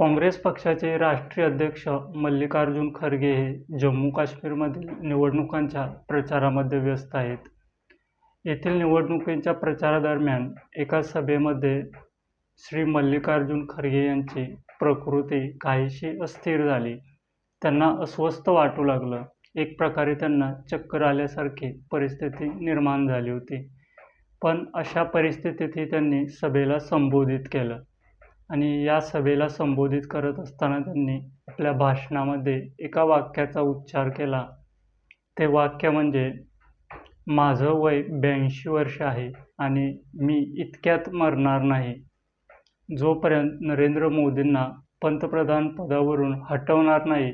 काँग्रेस पक्षाचे राष्ट्रीय अध्यक्ष मल्लिकार्जुन खरगे हे जम्मू काश्मीरमधील निवडणुकांच्या प्रचारामध्ये व्यस्त आहेत. येथील निवडणुकीच्या प्रचारादरम्यान एका सभेमध्ये श्री मल्लिकार्जुन खरगे यांची प्रकृती काहीशी अस्थिर झाली. त्यांना अस्वस्थ वाटू लागलं. एक प्रकारे त्यांना चक्कर आल्यासारखी परिस्थिती निर्माण झाली होती. पण अशा परिस्थितीतही त्यांनी सभेला संबोधित केलं. आणि या सभेला संबोधित करत असताना त्यांनी आपल्या भाषणामध्ये एका वाक्याचा उच्चार केला. ते वाक्य म्हणजे माझं वय ब्याऐंशी वर्ष आहे आणि मी इतक्यात मरणार नाही. जोपर्यंत नरेंद्र मोदींना पंतप्रधान पदावरून हटवणार नाही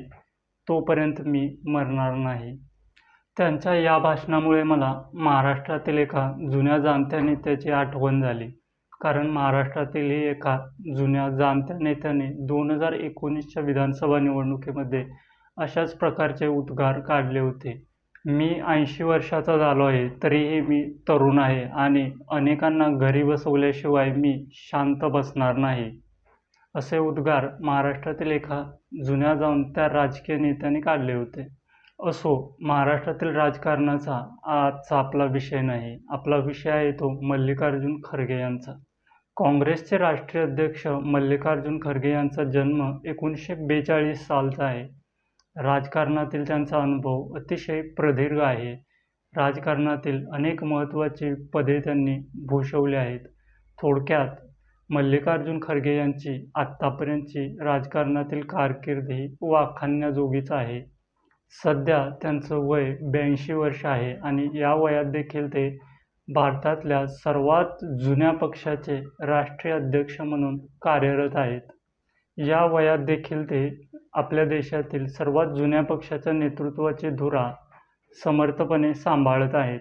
तोपर्यंत मी मरणार नाही. त्यांच्या या भाषणामुळे मला महाराष्ट्रातील एका जुन्या जाणत्या नेत्याची आठवण झाली. कारण महाराष्ट्रातीलही एका जुन्या जाणत्या नेत्याने दोन हजार एकोणीसच्या विधानसभा निवडणुकीमध्ये अशाच प्रकारचे उद्गार काढले होते. मी ऐंशी वर्षाचा झालो आहे तरीही मी तरुण आहे आणि अनेकांना घरी बसवल्याशिवाय मी शांत बसणार नाही. असे उद्गार महाराष्ट्रातील एका जुन्या जाणत्या राजकीय नेत्याने काढले होते. असो महाराष्ट्रातील राजकारणाचा आजचा आपला विषय नाही. आपला विषय आहे तो मल्लिकार्जुन खरगे यांचा. काँग्रेसचे राष्ट्रीय अध्यक्ष मल्लिकार्जुन खरगे यांचा जन्म एकोणीसशे बेचाळीस सालचा आहे. राजकारणातील त्यांचा अनुभव अतिशय प्रदीर्घ आहे. राजकारणातील अनेक महत्त्वाची पदे त्यांनी भूषवली आहेत. थोडक्यात मल्लिकार्जुन खरगे यांची आत्तापर्यंतची राजकारणातील कारकीर्द ही वाखाणण्याजोगीच आहे. सध्या त्यांचं वय ब्याऐंशी वर्ष आहे आणि या वयात देखील ते भारतातल्या सर्वात जुन्या पक्षाचे राष्ट्रीय अध्यक्ष म्हणून कार्यरत आहेत. या वयात देखील ते आपल्या देशातील सर्वात जुन्या पक्षाच्या नेतृत्वाची धुरा समर्थपणे सांभाळत आहेत.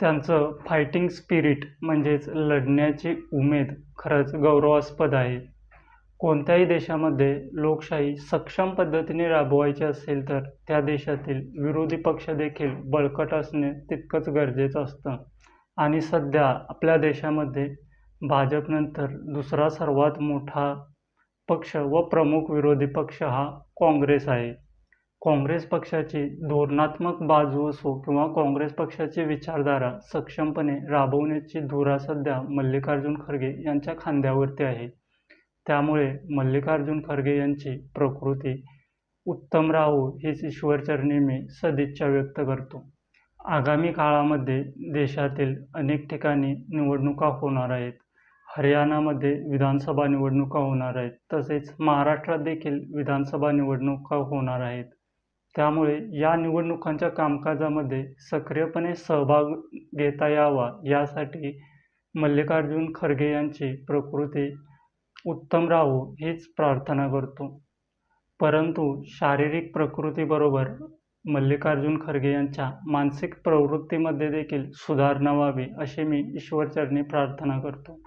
त्यांचं फायटिंग स्पिरिट म्हणजेच लढण्याची उमेद खरंच गौरवास्पद आहे. कोणत्याही देशामध्ये लोकशाही सक्षम पद्धतीने राबवायची असेल तर त्या देशातील विरोधी पक्ष देखील बळकट असणे तितकंच गरजेचं असतं. आणि सध्या आपल्या देशामध्ये भाजपनंतर दुसरा सर्वात मोठा पक्ष व प्रमुख विरोधी पक्ष हा काँग्रेस आहे. काँग्रेस पक्षाची धोरणात्मक बाजू असो किंवा काँग्रेस पक्षाची विचारधारा सक्षमपणे राबवण्याची धुरा सध्या मल्लिकार्जुन खरगे यांच्या खांद्यावरती आहे. त्यामुळे मल्लिकार्जुन खरगे यांची प्रकृती उत्तम राहू हीच ईश्वरचरणी मी सदिच्छा व्यक्त करतो. आगामी काळामध्ये देशातील अनेक ठिकाणी निवडणुका होणार आहेत. हरियाणामध्ये विधानसभा निवडणुका होणार आहेत. तसेच महाराष्ट्रात देखील विधानसभा निवडणुका होणार आहेत. त्यामुळे या निवडणुकांच्या कामकाजामध्ये सक्रियपणे सहभाग घेता यावा यासाठी मल्लिकार्जुन खरगे यांची प्रकृती उत्तम राहो हीच प्रार्थना करतो. परंतु शारीरिक प्रकृतीबरोबर मल्लिकार्जुन खरगे यांच्या मानसिक प्रवृत्तीमध्ये देखील सुधारणा व्हावी अशी मी ईश्वरचरणी प्रार्थना करतो.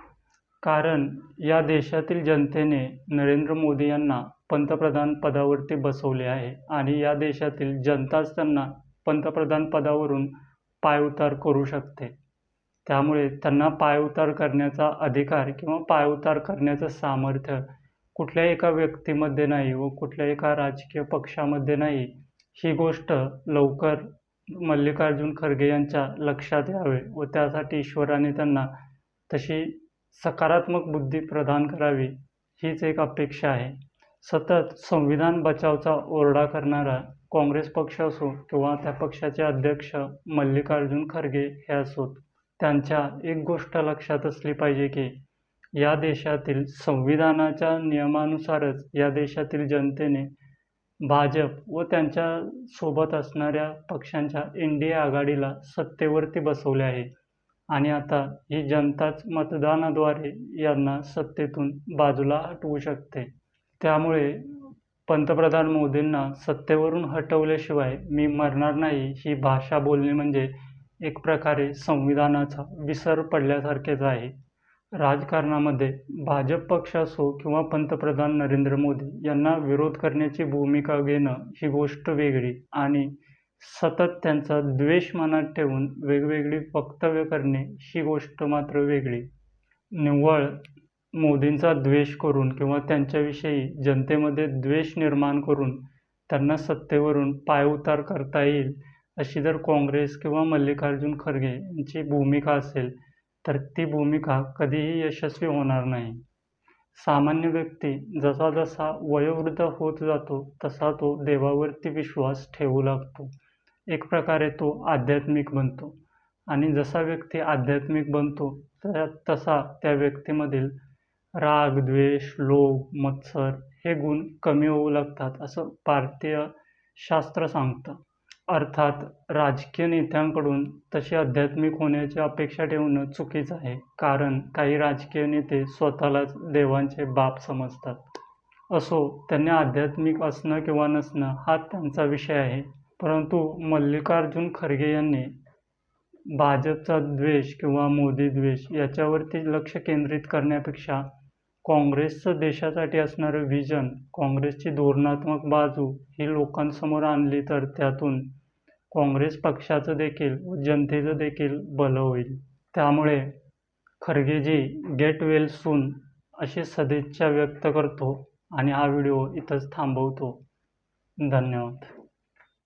कारण या देशातील जनतेने नरेंद्र मोदी यांना पंतप्रधान पदावरती बसवले आहे आणि या देशातील जनताच त्यांना पंतप्रधान पदावरून पायउतार करू शकते. त्यामुळे त्यांना पायउतार करण्याचा अधिकार किंवा पायउतार करण्याचं सामर्थ्य कुठल्या एका व्यक्तीमध्ये नाही व कुठल्या एका राजकीय पक्षामध्ये नाही ही गोष्ट लवकर मल्लिकार्जुन खरगे यांच्या लक्षात यावे व त्यासाठी ईश्वराने त्यांना तशी सकारात्मक बुद्धी प्रदान करावी हीच एक अपेक्षा आहे. सतत संविधान बचावचा ओरडा करणारा काँग्रेस पक्ष असो किंवा त्या पक्षाचे अध्यक्ष मल्लिकार्जुन खरगे हे असोत त्यांच्या एक गोष्ट लक्षात असली पाहिजे की या देशातील संविधानाच्या नियमानुसारच या देशातील जनतेने भाजप व त्यांच्यासोबत असणाऱ्या पक्षांच्या एन डी ए आघाडीला सत्तेवरती बसवले आहे. आणि आता ही जनताच मतदानाद्वारे यांना सत्तेतून बाजूला हटवू शकते. त्यामुळे पंतप्रधान मोदींना सत्तेवरून हटवल्याशिवाय मी मरणार नाही ही भाषा बोलणे म्हणजे एक प्रकारे संविधानाचा विसर पडल्यासारखेच आहे. राजकारणामध्ये भाजप पक्ष असो किंवा पंतप्रधान नरेंद्र मोदी यांना विरोध करण्याची भूमिका घेणं ही गोष्ट वेगळी आणि सतत त्यांचा द्वेष मनात ठेवून वेगवेगळी वक्तव्य करणे ही गोष्ट मात्र वेगळी. निव्वळ मोदींचा द्वेष करून किंवा त्यांच्याविषयी जनतेमध्ये द्वेष निर्माण करून त्यांना सत्तेवरून पायउतार करता येईल अशी जर काँग्रेस किंवा मल्लिकार्जुन खरगे यांची भूमिका असेल तर ती भूमिका कधीही यशस्वी होणार नाही. सामान्य व्यक्ती जसा जसा वयोवृद्ध होत जातो तसा तो देवावरती विश्वास ठेवू लागतो. एक प्रकारे तो आध्यात्मिक बनतो. आणि जसा व्यक्ती आध्यात्मिक बनतो त्या तसा त्या व्यक्तीमधील राग द्वेष लोभ मत्सर हे गुण कमी होऊ लागतात असं भारतीय शास्त्र सांगतं. अर्थात राजकीय नेत्यांकडून तसे आध्यात्मिक होण्याची अपेक्षा ठेवणं चुकीचं आहे. कारण काही राजकीय नेते स्वतःलाच देवांचे बाप समजतात. असो त्यांनी आध्यात्मिक असणं किंवा नसणं हा त्यांचा विषय आहे. परंतु मल्लिकार्जुन खरगे यांनी भाजपचा द्वेष किंवा मोदी द्वेष याच्यावरती लक्ष केंद्रित करण्यापेक्षा काँग्रेसचं देशासाठी असणारं व्हिजन काँग्रेसची धोरणात्मक बाजू ही लोकांसमोर आणली तर त्यातून काँग्रेस पक्षाचं देखील व जनतेचं देखील भलं होईल. त्यामुळे खरगेजी गेट वेल सून अशी सदिच्छा व्यक्त करतो आणि हा व्हिडिओ इथंच थांबवतो. धन्यवाद.